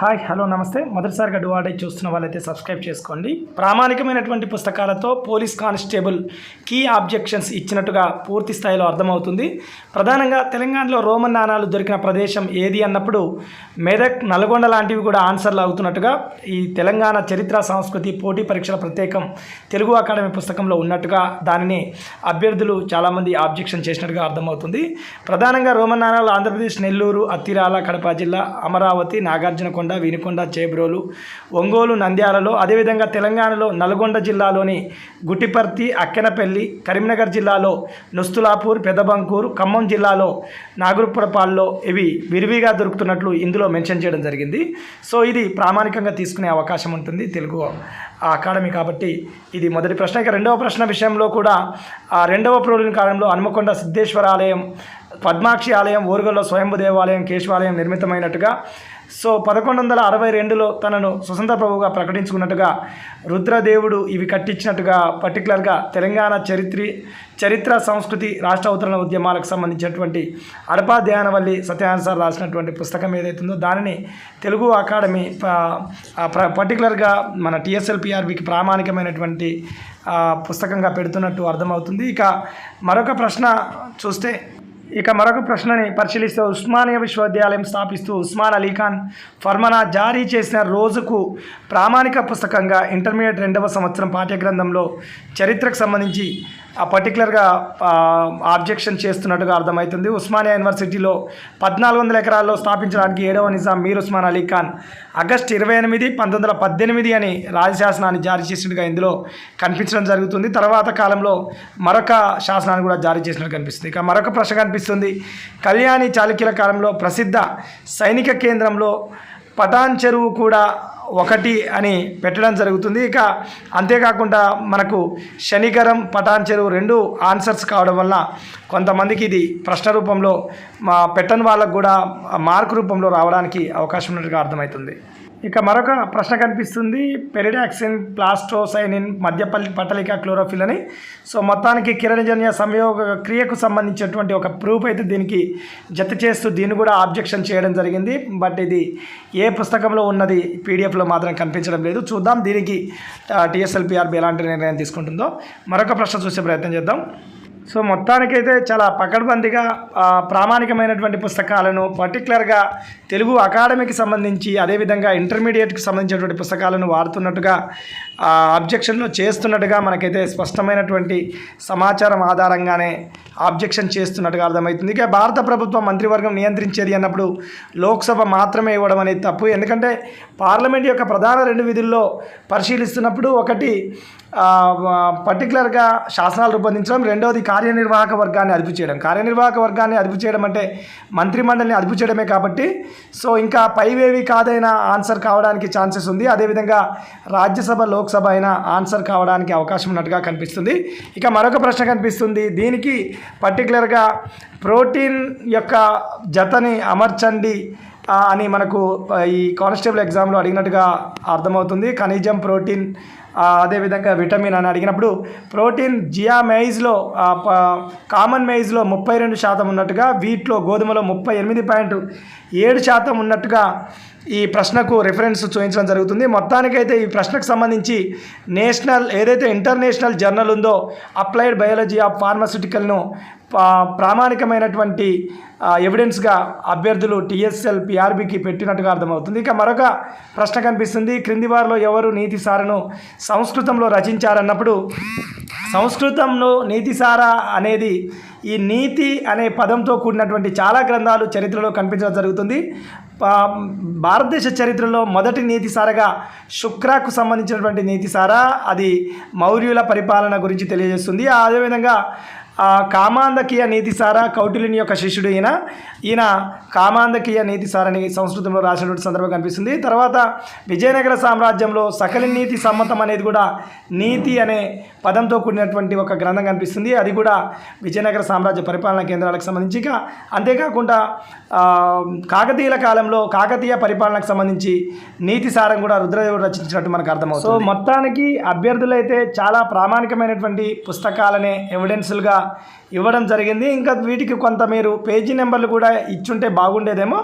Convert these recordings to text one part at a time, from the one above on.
Hi hello నమస్తే. మొదటిసారిగా డువాడై చూస్తున్న వాళ్ళైతే సబ్స్క్రైబ్ చేసుకోండి. ప్రామాణికమైనటువంటి పుస్తకాలతో పోలీస్ కానిస్టేబుల్ కీ ఆబ్జెక్షన్స్ ఇచ్చినట్టుగా పూర్తి స్థాయిలో అర్థమవుతుంది. ప్రధానంగా తెలంగాణలో రోమన్ నాణాలు దొరికిన ప్రదేశం ఏది అన్నప్పుడు మెదక్ నల్గొండ లాంటివి కూడా ఆన్సర్లు అవుతున్నట్టుగా ఈ తెలంగాణ చరిత్ర సంస్కృతి పోటీ పరీక్షల ప్రత్యేకం తెలుగు అకాడమీ పుస్తకంలో ఉన్నట్టుగా దానిని అభ్యర్థులు చాలామంది ఆబ్జెక్షన్ చేసినట్టుగా అర్థమవుతుంది. ప్రధానంగా రోమన్ నాణాలు ఆంధ్రప్రదేశ్ నెల్లూరు అత్తిరాల కడప జిల్లా అమరావతి నాగార్జునకొండ వినుకొండ చేబ్రోలు. ఒంగోలు నంద్యాలలో అదేవిధంగా తెలంగాణలో నల్గొండ జిల్లాలోని గుట్టిపర్తి అక్కెనపల్లి కరీంనగర్ జిల్లాలో నుస్తులాపూర్ పెదబంకూరు ఖమ్మం జిల్లాలో నాగరపురపాల్లో ఇవి విరివిగా దొరుకుతున్నట్లు ఇందులో మెన్షన్ చేయడం జరిగింది. సో ఇది ప్రామాణికంగా తీసుకునే అవకాశం ఉంటుంది తెలుగు అకాడమీ కాబట్టి ఇది మొదటి ప్రశ్న. ఇక రెండవ ప్రశ్న విషయంలో కూడా ఆ రెండవ ప్రోడిన కాలంలో హనుమకొండ సిద్ధేశ్వర ఆలయం పద్మాక్షి ఆలయం ఓరుగల్లో స్వయంభు దేవాలయం కేశవాలయం నిర్మితమైనట్టుగా సో పదకొండు వందల అరవై రెండులో తనను స్వతంత్ర ప్రభువుగా ప్రకటించుకున్నట్టుగా రుద్రదేవుడు ఇవి కట్టించినట్టుగా పర్టికులర్గా తెలంగాణ చరిత్రి చరిత్ర సంస్కృతి రాష్ట్ర అవతరణ ఉద్యమాలకు సంబంధించినటువంటి అడపా ధ్యానవల్లి సత్యనారాయణ సార్ రాసినటువంటి పుస్తకం ఏదైతుందో దానిని తెలుగు అకాడమీ పర్టికులర్గా మన టీఎస్ఎల్పిఆర్బికి ప్రామాణికమైనటువంటి పుస్తకంగా పెడుతున్నట్టు అర్థమవుతుంది. ఇక మరొక ప్రశ్న చూస్తే ఇక మరొక ప్రశ్నని పరిశీలిస్తే ఉస్మానియా విశ్వవిద్యాలయం స్థాపిస్తూ ఉస్మాన్ అలీఖాన్ ఫర్మనా ఫర్మానా జారీ చేసిన రోజుకు ప్రామాణిక పుస్తకంగా ఇంటర్మీడియట్ రెండవ సంవత్సరం పాఠ్యగ్రంథంలో చరిత్రకు సంబంధించి పర్టికులర్గా ఆబ్జెక్షన్ చేస్తున్నట్టుగా అర్థమవుతుంది ఉస్మానియా యూనివర్సిటీలో పద్నాలుగు వందల ఎకరాల్లో స్థాపించడానికి ఏడవ నిజాం మీర్ ఉస్మాన్ అలీ ఖాన్. ఆగస్ట్ ఇరవై ఎనిమిది పంతొమ్మిది వందల పద్దెనిమిది అని రాజశాసనాన్ని జారీ చేసినట్టుగా ఇందులో కనిపించడం జరుగుతుంది. తర్వాత కాలంలో మరొక శాసనాన్ని కూడా జారీ చేసినట్టు కనిపిస్తుంది. ఇక మరొక ప్రశ్న కనిపిస్తుంది. కళ్యాణి చాళుక్యుల కాలంలో ప్రసిద్ధ సైనిక కేంద్రంలో పటాన్ చెరువు కూడా ఒకటి అని పెట్టడం జరుగుతుంది. ఇక అంతేకాకుండా మనకు శనికరం పటాన్ చెరువు రెండు ఆన్సర్స్ కావడం వల్ల కొంతమందికి ఇది ప్రశ్న రూపంలో మా పెట్టని వాళ్ళకు కూడా మార్క్ రూపంలో రావడానికి అవకాశం ఉన్నట్టుగా అర్థమవుతుంది. ఇక మరొక ప్రశ్న కనిపిస్తుంది. పెరిడాక్సిన్ ప్లాస్టోసైనిన్ మధ్యపల్లి పటలిక క్లోరోఫిల్ అని. సో మొత్తానికి కిరణజన్య సంయోగ క్రియకు సంబంధించినటువంటి ఒక ప్రూఫ్ అయితే దీనికి జత చేస్తూ దీన్ని కూడా ఆబ్జెక్షన్ చేయడం జరిగింది. బట్ ఇది ఏ పుస్తకంలో ఉన్నది పీడిఎఫ్లో మాత్రం కనిపించడం లేదు. చూద్దాం దీనికి టీఎస్ఎల్పిఆర్బి ఎలాంటి నిర్ణయం తీసుకుంటుందో. మరొక ప్రశ్న చూసే ప్రయత్నం చేద్దాం. సో మొత్తానికైతే చాలా పకడ్బందీగా ప్రామాణికమైనటువంటి పుస్తకాలను పర్టికులర్గా తెలుగు అకాడమీకి సంబంధించి అదేవిధంగా ఇంటర్మీడియట్కి సంబంధించినటువంటి పుస్తకాలను వాడుతున్నట్టుగా అబ్జెక్షన్లో చేస్తున్నట్టుగా మనకైతే స్పష్టమైనటువంటి సమాచారం ఆధారంగానే ఆబ్జెక్షన్ చేస్తున్నట్టుగా అర్థమవుతుంది. ఇక భారత ప్రభుత్వం మంత్రివర్గం నియంత్రించేది అన్నప్పుడు లోక్సభ మాత్రమే ఇవ్వడం అనేది తప్పు. ఎందుకంటే పార్లమెంట్ యొక్క ప్రధాన రెండు విధుల్లో పరిశీలిస్తున్నప్పుడు ఒకటి పర్టికులర్గా శాసనాలు రూపొందించడం రెండవది కార్యనిర్వాహక వర్గాన్ని అదుపు చేయడం. కార్యనిర్వాహక వర్గాన్ని అదుపు చేయడం అంటే మంత్రిమండలిని అదుపు చేయడమే కాబట్టి సో ఇంకా పైవేవి కాదైనా ఆన్సర్ కావడానికి ఛాన్సెస్ ఉంది. అదేవిధంగా రాజ్యసభ లోక్సభ అయినా ఆన్సర్ కావడానికి అవకాశం ఉన్నట్టుగా కనిపిస్తుంది. ఇక మరొక ప్రశ్న కనిపిస్తుంది. దీనికి పర్టికులర్గా ప్రోటీన్ యొక్క జతని అమర్చండి అని మనకు ఈ కానిస్టేబుల్ ఎగ్జామ్లో అడిగినట్టుగా అర్థమవుతుంది. ఖనిజం ప్రోటీన్ అదేవిధంగా విటమిన్ అని అడిగినప్పుడు ప్రోటీన్ జియా మెయిజ్లో కామన్ మెయిజ్లో ముప్పై రెండు శాతం ఉన్నట్టుగా వీటిలో గోధుమలో ముప్పై ఎనిమిది పాయింట్ ఏడు శాతం ఉన్నట్టుగా ఈ ప్రశ్నకు రిఫరెన్స్ చూపించడం జరుగుతుంది. మొత్తానికైతే ఈ ప్రశ్నకు సంబంధించి నేషనల్ ఏదైతే ఇంటర్నేషనల్ జర్నల్ ఉందో అప్లైడ్ బయాలజీ ఆఫ్ ఫార్మాస్యూటికల్ను ప్రామాణికమైనటువంటి ఎవిడెన్స్గా అభ్యర్థులు టీఎస్ఎల్ పిఆర్బికి పెట్టినట్టుగా అర్థమవుతుంది. ఇక మరొక ప్రశ్న కనిపిస్తుంది. క్రింది వారిలో ఎవరు నీతి సారను సంస్కృతంలో రచించారన్నప్పుడు సంస్కృతంలో నీతిసార అనేది ఈ నీతి అనే పదంతో కూడినటువంటి చాలా గ్రంథాలు చరిత్రలో కనిపించడం జరుగుతుంది. పా- భారతదేశ చరిత్రలో మొదటి నీతిసారగా శుక్రాకు సంబంధించినటువంటి నీతిసార అది మౌర్యుల పరిపాలన గురించి తెలియజేస్తుంది. అదేవిధంగా కామాంధకీయ నీతిసార కౌటిల్యుని యొక్క శిష్యుడు ఈయన. ఈయన కామాంధకీయ నీతిసారని సంస్కృతంలో రాసినటువంటి సందర్భం కనిపిస్తుంది. తర్వాత విజయనగర సామ్రాజ్యంలో సకలి నీతి సమ్మతం అనేది కూడా నీతి అనే పదంతో కూడినటువంటి ఒక గ్రంథం కనిపిస్తుంది. అది కూడా విజయనగర సామ్రాజ్య పరిపాలనా కేంద్రాలకు సంబంధించి. అంతేకాకుండా కాకతీయుల కాలంలో కాకతీయ పరిపాలనకు సంబంధించి నీతి సారం కూడా రుద్రదేవుడు రచించినట్టు మనకు అర్థమవుతుంది. సో మొత్తానికి అభ్యర్థులైతే చాలా ప్రామాణికమైనటువంటి పుస్తకాలనే ఎవిడెన్సులుగా ఇవ్వడం జరిగింది. ఇంకా వీటికి కొంత మీరు పేజీ నెంబర్లు కూడా ఇచ్చుంటే బాగుండేదేమో.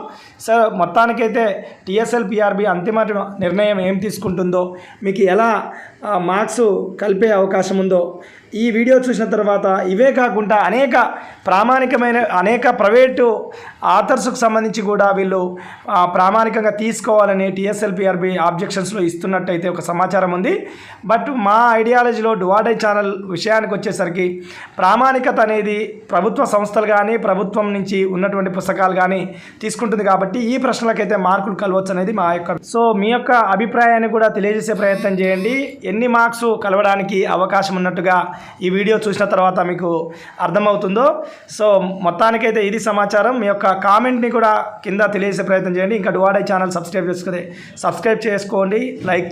సార్ మొత్తానికైతే టీఎస్ఎల్ పిఆర్బి అంతిమ నిర్ణయం ఏం తీసుకుంటుందో మీకు ఎలా మార్క్స్ కలిపే అవకాశం ఉందో ఈ వీడియో చూసిన తర్వాత ఇవే కాకుండా అనేక ప్రామాణికమైన అనేక ప్రైవేటు ఆథర్స్కు సంబంధించి కూడా వీళ్ళు ప్రామాణికంగా తీసుకోవాలని టీఎస్ఎల్పిఆర్బి ఆబ్జెక్షన్స్లో ఇస్తున్నట్టయితే ఒక సమాచారం ఉంది. బట్ మా ఐడియాలజీలో డువాడై ఛానల్ విషయానికి వచ్చేసరికి ప్రామాణికత అనేది ప్రభుత్వ సంస్థలు కానీ ప్రభుత్వం నుంచి ఉన్నటువంటి పుస్తకాలు కానీ తీసుకుంటుంది కాబట్టి ఈ ప్రశ్నలకైతే మార్కులు కలవచ్చు అనేది మా యొక్క సో మీ యొక్క అభిప్రాయాన్ని కూడా తెలియజేసే ప్రయత్నం చేయండి. ఎన్ని మార్క్స్ కలవడానికి అవకాశం ఉన్నట్టుగా ఈ వీడియో చూసిన తర్వాత మీకు అర్థమవుతుందో. సో మొత్తానికైతే ఇది సమాచారం. మీ యొక్క కామెంట్ని కూడా కింద తెలియజేసే ప్రయత్నం చేయండి. ఇంకా డువాడై ఛానల్ సబ్స్క్రైబ్ చేసుకుని సబ్స్క్రైబ్ చేసుకోండి. లైక్